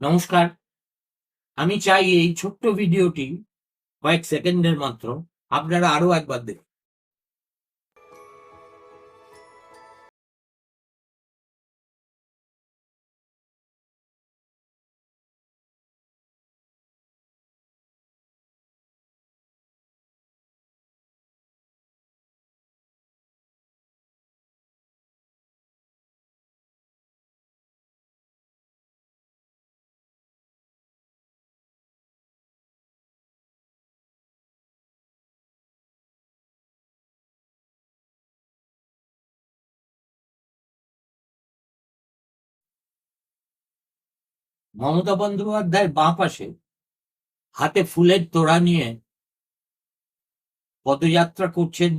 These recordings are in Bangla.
নমস্কার। আমি চাই এই ছোট্ট ভিডিওটি কয়েক সেকেন্ডের মাত্র। আপনারা আরও একবার দেখুন। মমতা বন্দ্যোপাধ্যায়ের বাঁ পাশে হাতে ফুলের তোড়া নিয়ে পদযাত্রা করছেন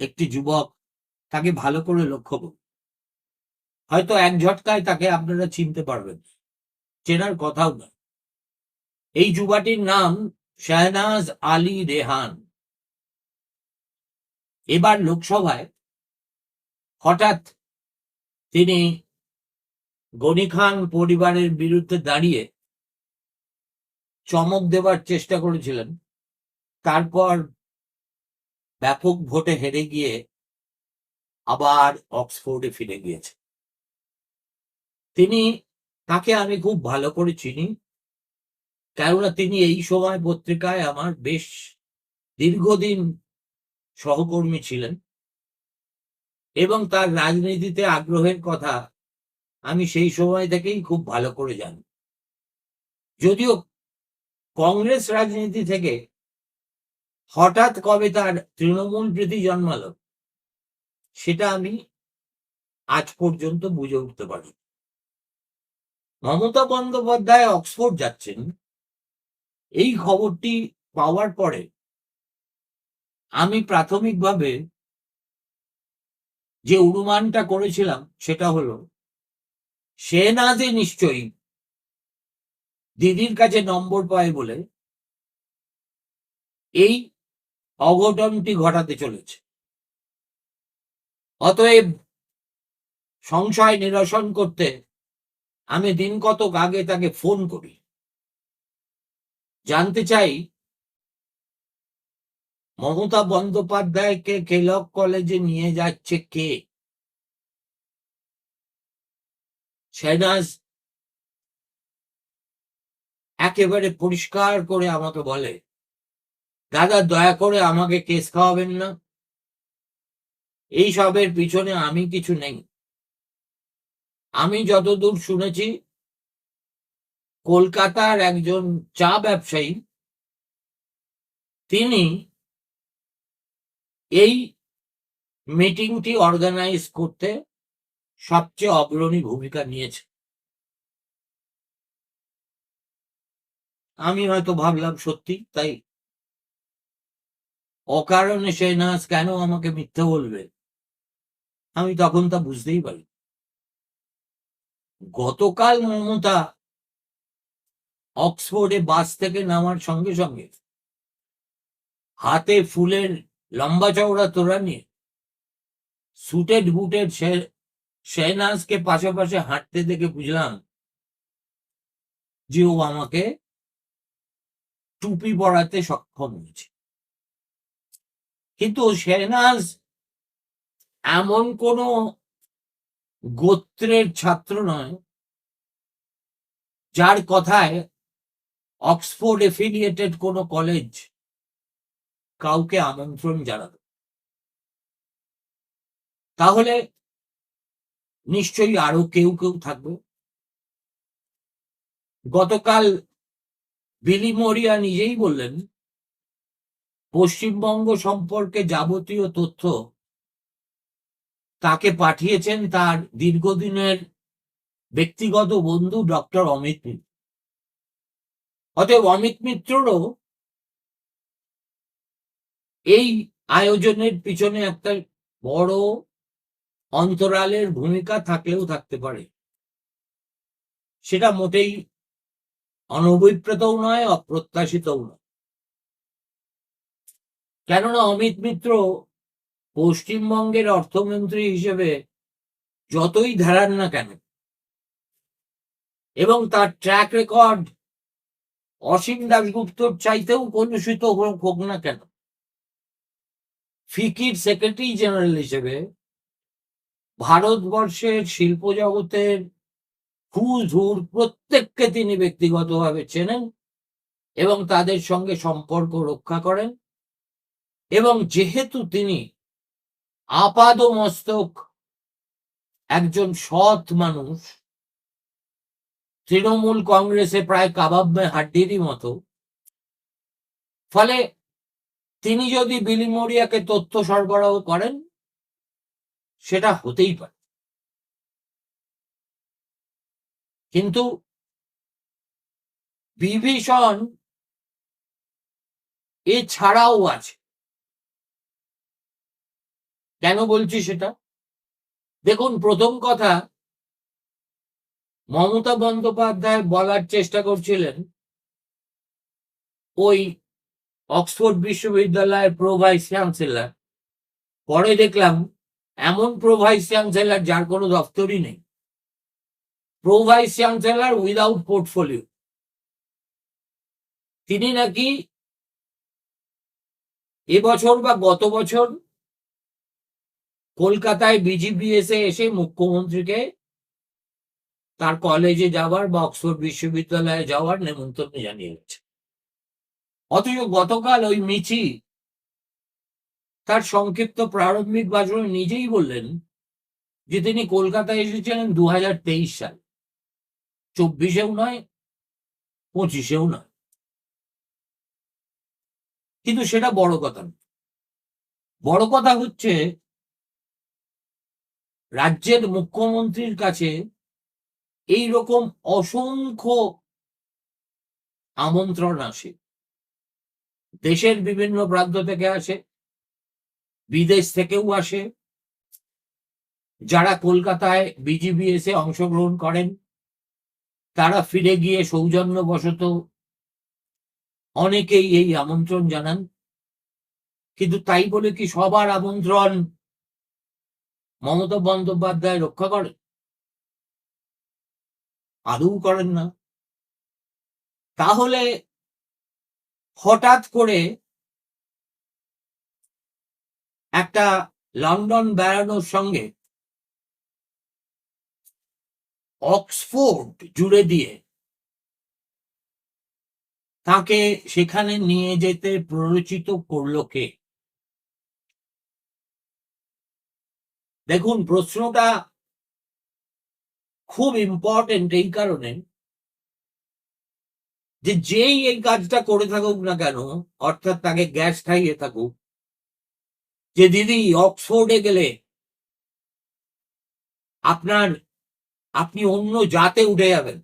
একটি যুবক, তাকে ভালো করে লক্ষ্য করুন। হয়তো এক ঝটকায় তাকে আপনারা চিনতে পারবেন, চেনার কথাও না এই যুবাটির নাম শাহনাজ আলী রেহান। এবার লোকসভায় হঠাৎ তিনি গনি খান পরিবারের বিরুদ্ধে দাঁড়িয়ে চমক দেবার চেষ্টা করেছিলেন। তারপর ব্যাপক ভোটে হেরে গিয়ে আবার অক্সফোর্ডে ফিরে গিয়েছে। তিনি, তাকে আমি খুব ভালো করে চিনি। কেননা তিনি এই সময় পত্রিকায় আমার বেশ দীর্ঘদিন সহকর্মী ছিলেন এবং তার রাজনীতিতে আগ্রহের কথা আমি সেই সময় থেকেই খুব ভালো করে জানি। যদিও কংগ্রেস রাজনীতি থেকে হঠাৎ কবে তার তৃণমূল প্রীতি জন্মালো, সেটা আমি আজ পর্যন্ত বুঝে উঠতে পারি মমতা বন্দ্যোপাধ্যায় অক্সফোর্ড যাচ্ছেন, এই খবরটি পাওয়ার পরে আমি প্রাথমিকভাবে যে অনুমানটা করেছিলাম সেটা হলো সে না যে নিশ্চয়ই দিদির কাছে নম্বর পায় বলে এই অঘটনটি ঘটাতে চলেছে। অতএব সংশয় নিরসন করতে আমি দিন কতক আগে তাকে ফোন করি। জানতে চাই, মমতা বন্দ্যোপাধ্যায়কে কেলক কলেজে নিয়ে যাচ্ছে কে? শেহনাজ একেবারে পরিষ্কার করে আমাকে বলে, দাদা, দয়া করে আমাকে কেস খাওয়াবেন না। এই সবের পিছনে আমি কিছু নেই। আমি যতদূর শুনেছি, কলকাতার একজন চা ব্যবসায়ী, তিনি এই মিটিংটি অর্গানাইজ করতে সবচেয়ে অগ্রণী ভূমিকা নিয়েছে। আমি হয়তো ভাবলাম সত্যি, তাই অকারণে শেহনাজ কেন আমাকে মিথ্যে বলবে? আমি তখন তা বুঝতেই পারি। গতকাল মমতা অক্সফোর্ডে বাস থেকে নামার সঙ্গে সঙ্গে হাতে ফুলের লম্বা চওড়া তোরা নিয়ে সুটেড বুটেড শেহনাজকে পাশাপাশি হাঁটতে দেখে বুঝলাম যে ও আমাকে টুপি পরাতে সক্ষম হয়েছে। কিন্তু শেহনাজ এমন কোন গোত্রের ছাত্র নয় যার কথায় অক্সফোর্ড এফিলিয়েটেড কোন কলেজ কাউকে আমন্ত্রণ জানাবে। তাহলে নিশ্চয়ই আরও কেউ কেউ থাকবে। গতকাল বিলি মরিয়া নিজেই বললেন, পশ্চিমবঙ্গ সম্পর্কে যাবতীয় তথ্য তাকে পাঠিয়েছেন তার দীর্ঘদিনের ব্যক্তিগত বন্ধু ডক্টর অমিত মিত্র। অতএব অমিত মিত্ররও এই আয়োজনের পিছনে একটা বড় অন্তরালের ভূমিকা থাকলেও থাকতে পারে। সেটা মোটেই অনভিপ্রেতও নয়, অপ্রত্যাশিতও নয়। কেননা অমিত মিত্র পশ্চিমবঙ্গের অর্থমন্ত্রী হিসেবে যতই ধারান না কেন এবং তার ট্র্যাক রেকর্ড অসীম দাশগুপ্তর চাইতেও কলুষিত হোক না কেন, ফিকির সেক্রেটারি জেনারেল হিসেবে ভারতবর্ষের শিল্প জগতের হুর প্রত্যেককে তিনি ব্যক্তিগতভাবে চেনেন এবং তাদের সঙ্গে সম্পর্ক রক্ষা করেন এবং যেহেতু তিনি আপাদ মস্তক একজন সৎ মানুষ, তৃণমূল কংগ্রেসে প্রায় কাবাব মে হাড্ডিরই মতো, ফলে তিনি যদি বিলিমোরিয়াকে তথ্য সরবরাহ করেন সেটা হতেই পারে। কিন্তু বিভীষণ এছাড়াও আছে। কেন বলছি সেটা? দেখুন, প্রথম কথা, মমতা বন্দ্যোপাধ্যায় বলার চেষ্টা করছিলেন ওই অক্সফোর্ড বিশ্ববিদ্যালয়ের প্রো ভাইস চ্যান্সেলর। পরে দেখলাম এমন প্রো ভাইস চ্যান্সেলর যার কোনো দপ্তরই নেই। Pro vice chancellor without portfolio তিনি নাকি এবছর বা গত বছর কলকাতায় বিজিবিএসে এসে মুখ্যমন্ত্রীকে তার কলেজে যাওয়ার বা অক্সফোর্ড বিশ্ববিদ্যালয়ে যাওয়ার নেমন্তন্ন জানিয়েছে। অথচ গতকাল ওই মিচি তার সংক্ষিপ্ত প্রারম্ভিক ভাষণে নিজেই বললেন যে তিনি কলকাতায় এসেছিলেন দু হাজার তেইশ সাল। চব্বিশেও নয়, পঁচিশেও নয়। কিন্তু সেটা বড় কথা না বড় কথা হচ্ছে, রাজ্যের মুখ্যমন্ত্রীর কাছে এই রকম অসংখ্য আমন্ত্রণ আসে। দেশের বিভিন্ন প্রান্ত থেকে আসে। বিদেশ থেকেও আসে। যারা কলকাতায় বিজিবিএসে অংশগ্রহণ করেন, তারা ফিরে গিয়ে সৌজন্যবশত অনেকেই এই আমন্ত্রণ জানান। কিন্তু তাই বলে কি সবার আমন্ত্রণ মমতা বন্দ্যোপাধ্যায় রক্ষা করেন? আদৌ করেন না। তাহলে হঠাৎ করে একটা লন্ডন বেড়ানোর সঙ্গে অক্সফোর্ড জুড়ে দিয়ে তাকে সেখানে নিয়ে যেতে প্ররোচিত করল কে? দেখুন, প্রশ্নটা খুব ইম্পর্টেন্ট এই কারণে যে যেই এই কাজটা করে থাকুক না কেন, অর্থাৎ তাকে গ্যাস খাইয়ে থাকুক যে দিদি অক্সফোর্ডে গেলে আপনার, আপনি অন্য জাতে উঠে যাবেন।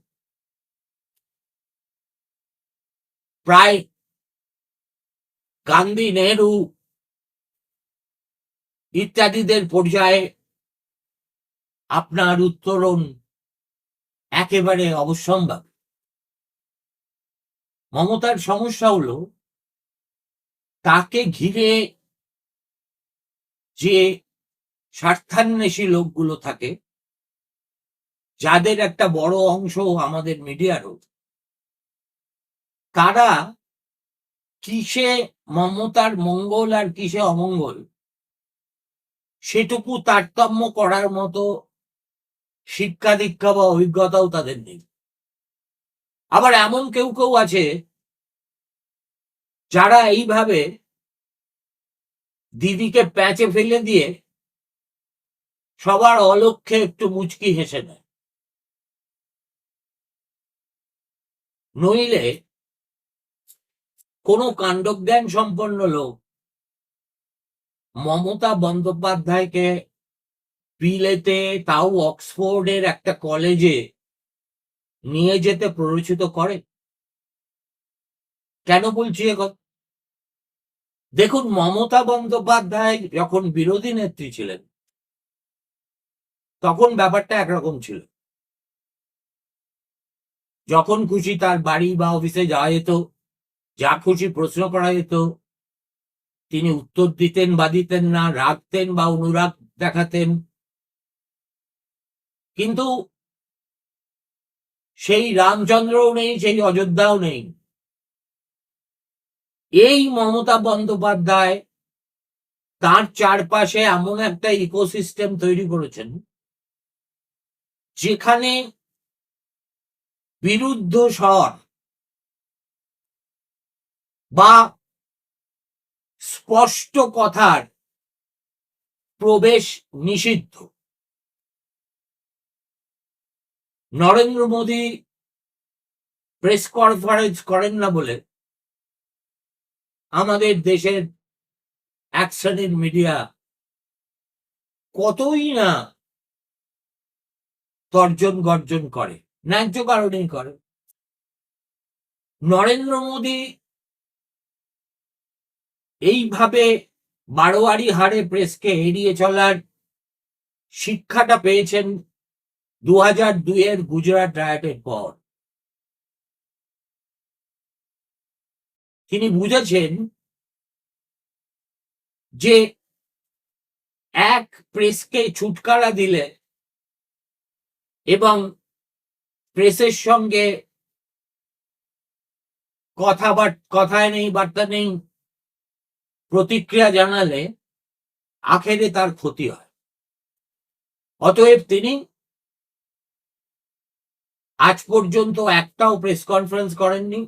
প্রায় গান্ধী নেহরু ইত্যাদিদের পর্যায়ে আপনার উত্তরণ একেবারে অবশ্যম্ভাব মমতার সমস্যা হলো, তাকে ঘিরে যে স্বার্থান্বেষী লোকগুলো থাকে, যাদের একটা বড় অংশ আমাদের মিডিয়ারও তারা কিসে মমতার মঙ্গল আর কিসে অমঙ্গল, সেটুকু তারতম্য করার মতো শিক্ষা দীক্ষা বা অভিজ্ঞতাও তাদের নেই। আবার এমন কেউ কেউ আছে, যারা এইভাবে দিদিকে প্যাচে ফেলে দিয়ে সবার অলক্ষ্যে একটু মুচকি হেসে নেয় নইলে কোনো কাণ্ডজ্ঞান সম্পন্ন লোক মমতা বন্দ্যোপাধ্যায়কে পিলেতে তাও অক্সফোর্ডের একটা কলেজে নিয়ে যেতে প্ররোচিত করে। কেন বলছি এখন দেখুন, মমতা বন্দ্যোপাধ্যায় যখন বিরোধী নেত্রী ছিলেন, তখন ব্যাপারটা একরকম ছিল। যখন খুশি তার বাড়ি বা অফিসে যাওয়া যেত, যা খুশি প্রশ্ন করা যেত, তিনি উত্তর দিতেন বা দিতেন না, রাখতেন বা অনুরাগ দেখাতেন। কিন্তু সেই রামচন্দ্রও নেই, সেই অযোধ্যাও নেই। এই মমতা বন্দ্যোপাধ্যায় তার চারপাশে এমন একটা ইকোসিস্টেম তৈরি করেছেন, যেখানে বিরুদ্ধ স্বর বা স্পষ্ট কথার প্রবেশ নিষিদ্ধ। নরেন্দ্র মোদী প্রেস কনফারেন্স করেন না বলে আমাদের দেশের এক শ্রেণির মিডিয়া কতই না তর্জন গর্জন করে, ন্যায্য কারণেই করে। নরেন্দ্র মোদী এইভাবে বারোয়ারি হারে প্রেসকে এড়িয়ে চলার শিক্ষাটা পেয়েছেন দু হাজার দুইয়ের গুজরাট রায়টের পর। তিনি বুঝেছেন যে এক প্রেসকে ছুটকারা দিলে এবং প্রেসের সঙ্গে কথা কথায় নেই, বার্তা নেই, প্রতিক্রিয়া জানালে আখেরে তার ক্ষতি হয়। অতএব তিনি আজ পর্যন্ত একটাও প্রেস কনফারেন্স করেননি।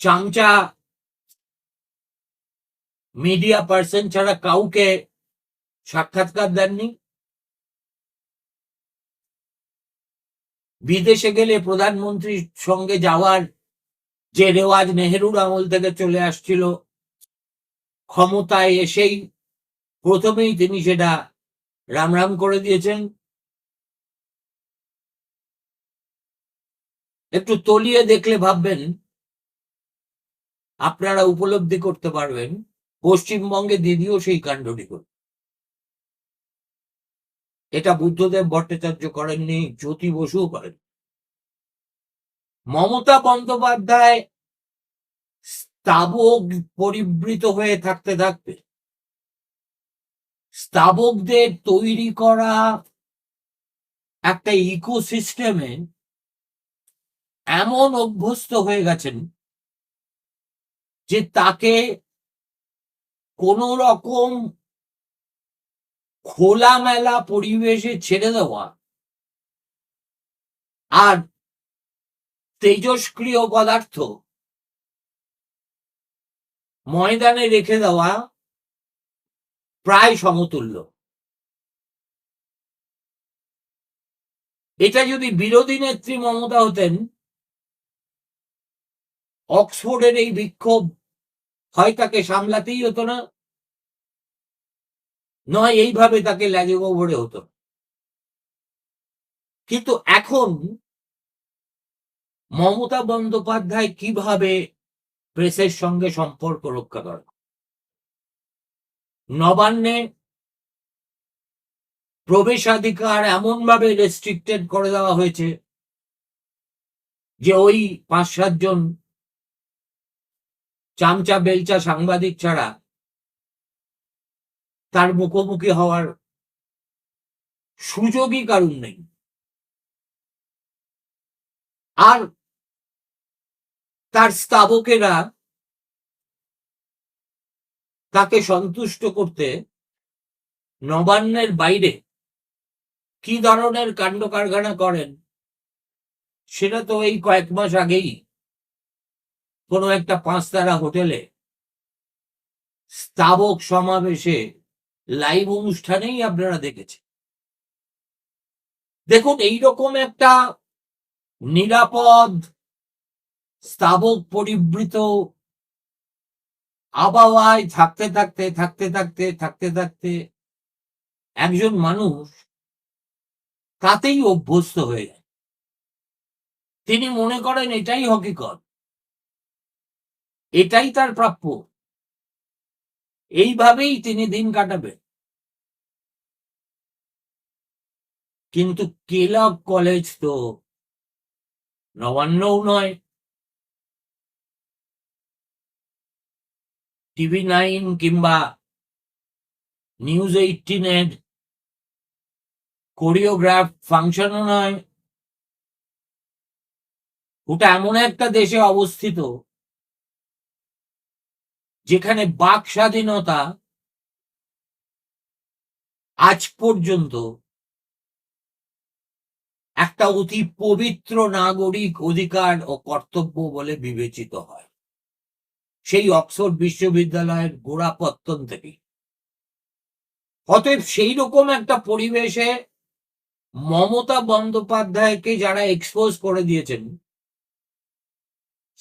চামচা মিডিয়া পার্সন ছাড়া কাউকে সাক্ষাৎকার দেননি। বিদেশে গেলে প্রধানমন্ত্রীর সঙ্গে যাওয়ার যে রেওয়াজ নেহেরুর আমল থেকে চলে আসছিল, ক্ষমতায় এসেই প্রথমেই তিনি সেটা রাম রাম করে দিয়েছেন। একটু তলিয়ে দেখলে ভাববেন আপনারা উপলব্ধি করতে পারবেন, পশ্চিমবঙ্গে দিদিও সেই কাণ্ডটি করে এটা বুদ্ধদেব ভট্টাচার্য করেননি, জ্যোতি বসুও করেন। মমতা বন্দ্যোপাধ্যায় স্তাবক পরিবৃত হয়ে থাকতে থাকবে। স্তাবকদের তৈরি করা একটা ইকোসিস্টেমে এমন অভ্যস্ত হয়ে গেছেন যে তাকে কোন রকম খোলামেলা পরিবেশে ছেড়ে দেওয়া আর তেজস্ক্রিয় পদার্থ ময়দানে রেখে দেওয়া প্রায় সমতুল্য। এটা যদি বিরোধী নেত্রী মমতা হতেন, অক্সফোর্ডের এই বিক্ষোভ হয় তাকে সামলাতেই হতো না, নয় এইভাবে তাকে ল্যাজে গোবরে হতো। কিন্তু এখন মমতা বন্দ্যোপাধ্যায় কীভাবে প্রেসের সঙ্গে সম্পর্ক রক্ষা করে নবান্নে প্রবেশাধিকার এমনভাবে রেস্ট্রিক্টেড করে দেওয়া হয়েছে যে ওই পাঁচ সাতজন চামচা, বেলচা, সাংবাদিক ছাড়া তার মুখোমুখি হওয়ার সুযোগই কারণ নেই। আর তার স্তাবকেরা তাকে সন্তুষ্ট করতে নবান্নের বাইরে কি ধরনের কাণ্ড কারখানা করেন, সেটা তো এই কয়েক মাস আগেই কোনো একটা পাঁচতারা হোটেলে স্তাবক সমাবেশে লাইভ অনুষ্ঠানেই আপনারা দেখেছেন। দেখুন, এইরকম একটা নিরাপদ স্থাবক পরিবৃত আবহাওয়ায় থাকতে থাকতে থাকতে থাকতে থাকতে থাকতে একজন মানুষ তাতেই অভ্যস্ত হয়ে যায়। তিনি মনে করেন, এটাই হকিকত এটাই তার প্রাপ্য। এইভাবেই তিনি দিন কাটাবে কিন্তু কেলব কলেজ তো নবান্নও নয়। টিভি নাইন কিংবা নিউজ এইটিনের কোরিওগ্রাফ ফাংশনও নয়। ওটা এমন একটা দেশে অবস্থিত যেখানে বাক স্বাধীনতা আজ পর্যন্ত একটা অতি পবিত্র নাগরিক অধিকার ও কর্তব্য বলে বিবেচিত হয়। সেই অক্সফোর্ড বিশ্ববিদ্যালয়ের গোড়াপত্তন থেকে। অতএব সেই রকম একটা পরিবেশে মমতা বন্দ্যোপাধ্যায়কে যারা এক্সপোজ করে দিয়েছেন,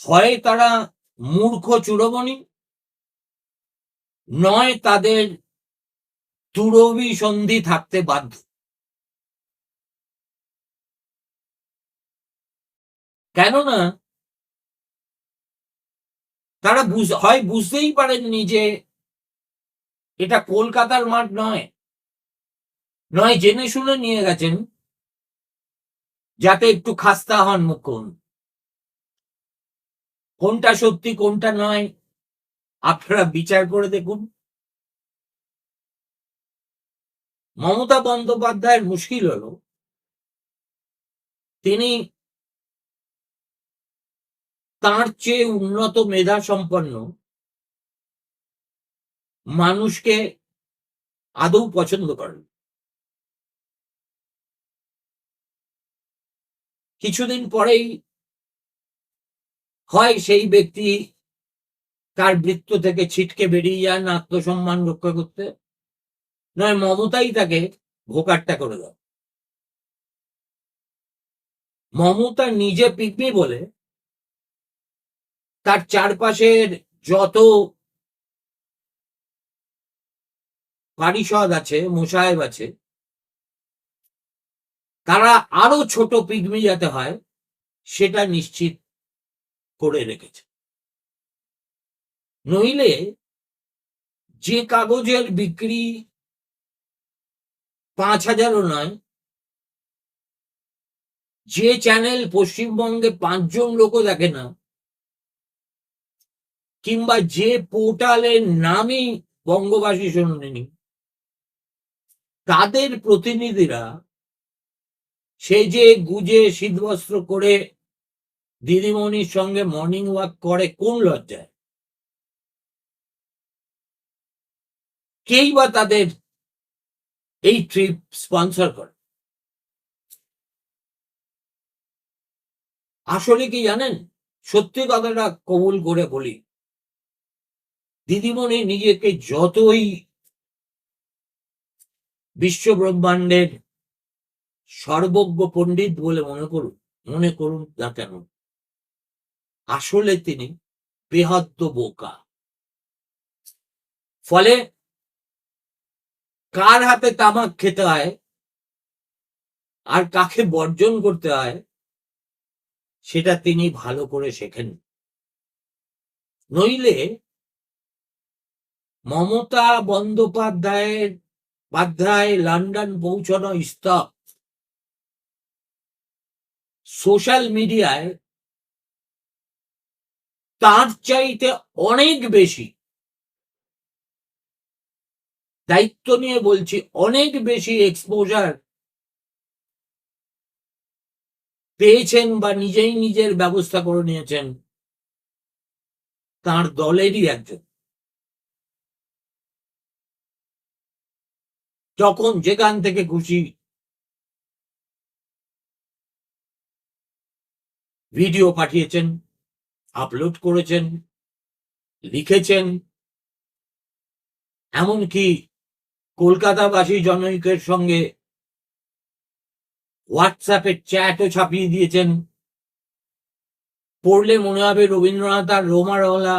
হয় তারা মূর্খ চূড়মণি নয় তাদের তুরবি সন্ধি থাকতে বাধ্য। কেননা তারা হয় বুঝতেই পারেননি যে এটা কলকাতার মাঠ নয়। নয় জেনে শুনে নিয়ে গেছেন, যাতে একটু খাস্তা হন মুখ্যমন্ত্রী। কোনটা সত্যি, কোনটা নয় আপনারা বিচার করে দেখুন। মমতা বন্দ্যোপাধ্যায়ের মুশকিল হল, তিনি তার চেয়ে উন্নত মেধা সম্পন্ন মানুষকে আদৌ পছন্দ করেন। কিছুদিন পরেই হয় সেই ব্যক্তি তার বৃত্ত থেকে ছিটকে বেরিয়ে যান আত্মসম্মান রক্ষা করতে? নয়, মমতাই তাকে ভোকারটা করে দাও মমতা নিজে পিকমি বলে তার চারপাশের যত পারিষদ আছে মোসাহেব আছে, তারা আরও ছোট পিগমি যাতে হয়, সেটা নিশ্চিত করে রেখেছে। নইলে যে কাগজের বিক্রি পাঁচ হাজারও নয়, যে চ্যানেল পশ্চিমবঙ্গে পাঁচজন লোকও দেখে না, কিংবা যে পোর্টালের নামই বঙ্গবাসী শোনেনি, তাদের প্রতিনিধিরা সে যে গুজে শীতবস্ত্র করে দিদিমণির সঙ্গে মর্নিং ওয়াক করে কোন লজ্জায়? কেই বা তাদের এই ট্রিপ স্পন্সর করে? আসলে কি জানেন? সত্যি কথাটা কবুল করে বলি। দিদিমণি নিজেকে যতই বিশ্ব ব্রহ্মাণ্ডের সর্বজ্ঞ পণ্ডিত বলে মনে করুন মনে করুন না কেন? আসলে তিনি বেহদ্দ বোকা। ফলে কার হাতে তামাক খেতে হয়? আর কাকে বর্জন করতে হয়? সেটা তিনি ভালো করে শেখেন। নইলে মমতা বন্দ্যোপাধ্যায়ের পাধ্যায় লন্ডন পৌঁছানো স্তব সোশ্যাল মিডিয়ায় তার চাইতে অনেক বেশি। দায়িত্ব নিয়ে বলছি, অনেক বেশি এক্সপোজার পেয়েছেন বা নিজেই নিজের ব্যবস্থা করে নিয়েছেন তার দলেরই একজন। যখন যেখান থেকে খুশি ভিডিও পাঠিয়েছেন আপলোড করেছেন, লিখেছেন, এমনকি কলকাতাবাসী জনৈকের সঙ্গে হোয়াটসঅ্যাপের চ্যাটও ছাপিয়ে দিয়েছেন। পড়লে মনে হবে রবীন্দ্রনাথ আর রোমারওয়ালা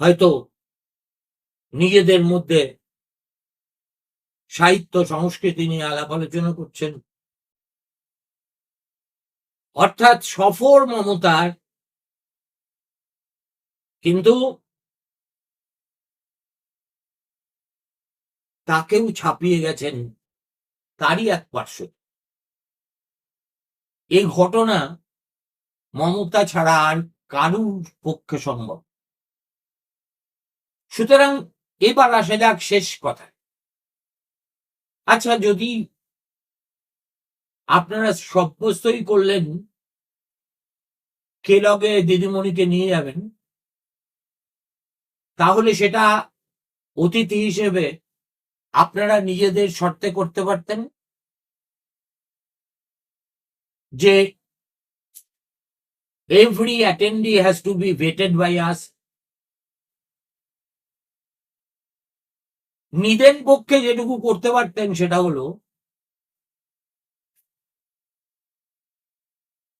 হয়তো নিজেদের মধ্যে সাহিত্য সংস্কৃতি নিয়ে আলাপ আলোচনা করছেন। অর্থাৎ সফর মমতার কিন্তু তাকেও ছাপিয়ে গেছেন তারই এক পার্শ্ব। এই ঘটনা মমতা ছাড়া আর কারুর পক্ষে সম্ভব। সুতরাং এবার আসে যাক শেষ কথা আচ্ছা যদি আপনারা সব্যস্তই করলেন কে লগে দিদিমণিকে নিয়ে যাবেন, তাহলে সেটা অতিথি হিসেবে আপনারা নিজেদের শর্তে করতে পারতেন? যে every attendee has to be vetted by us? নিদেন পক্ষে যেটুকু করতে পারতেন সেটা হলো,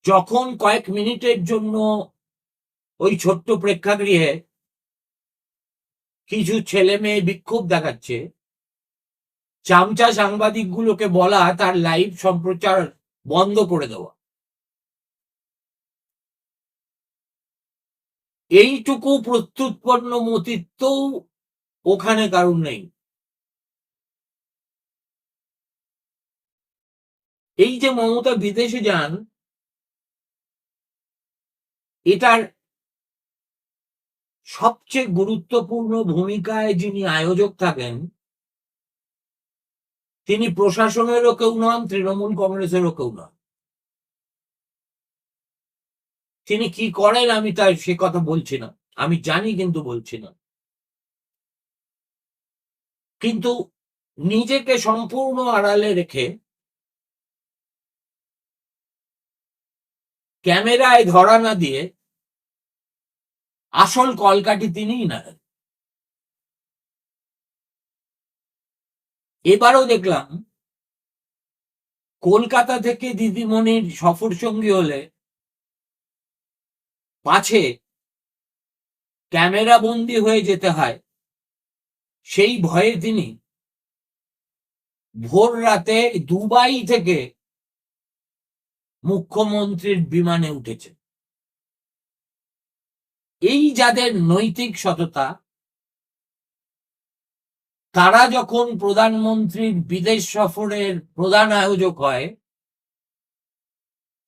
যখন কয়েক মিনিটের জন্য ওই ছোট্ট প্রেক্ষাগৃহে কিছু ছেলে মেয়ে বিক্ষোভ দেখাচ্ছে চামচা সাংবাদিকগুলোকে বলা তার লাইভ সম্প্রচার বন্ধ করে দেওয়া। এইটুকু প্রত্যুৎপন্ন মতিত্ব ওখানে কারণ নেই। এই যে মমতা বিদেশে যান, এটার সবচেয়ে গুরুত্বপূর্ণ ভূমিকায় যিনি আয়োজক থাকেন তিনি প্রশাসনেরও কেউ নন, তৃণমূল কংগ্রেসেরও কেউ নন। তিনি কি করেন আমি তার সে কথা বলছি না। আমি জানি কিন্তু বলছি না। কিন্তু নিজেকে সম্পূর্ণ আড়ালে রেখে ক্যামেরায় ধরা না দিয়ে আসল কলকাটি তিনিই নাড়েন এবারও দেখলাম কলকাতা থেকে দিদিমণির সফর সঙ্গী হলে পাছে ক্যামেরা বন্দি হয়ে যেতে হয়। সেই ভয়ে তিনি ভোর রাতে দুবাই থেকে মুখ্যমন্ত্রীর বিমানে উঠেছে। এই যাদের নৈতিক সততা তারা যখন প্রধানমন্ত্রীর বিদেশ সফরের প্রধান আয়োজক হয়,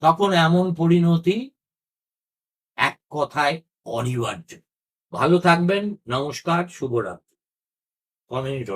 তখন এমন পরিণতি এক কথায় অনিবার্য। ভালো থাকবেন, নমস্কার, শুভরাত্রি। কমেন্ট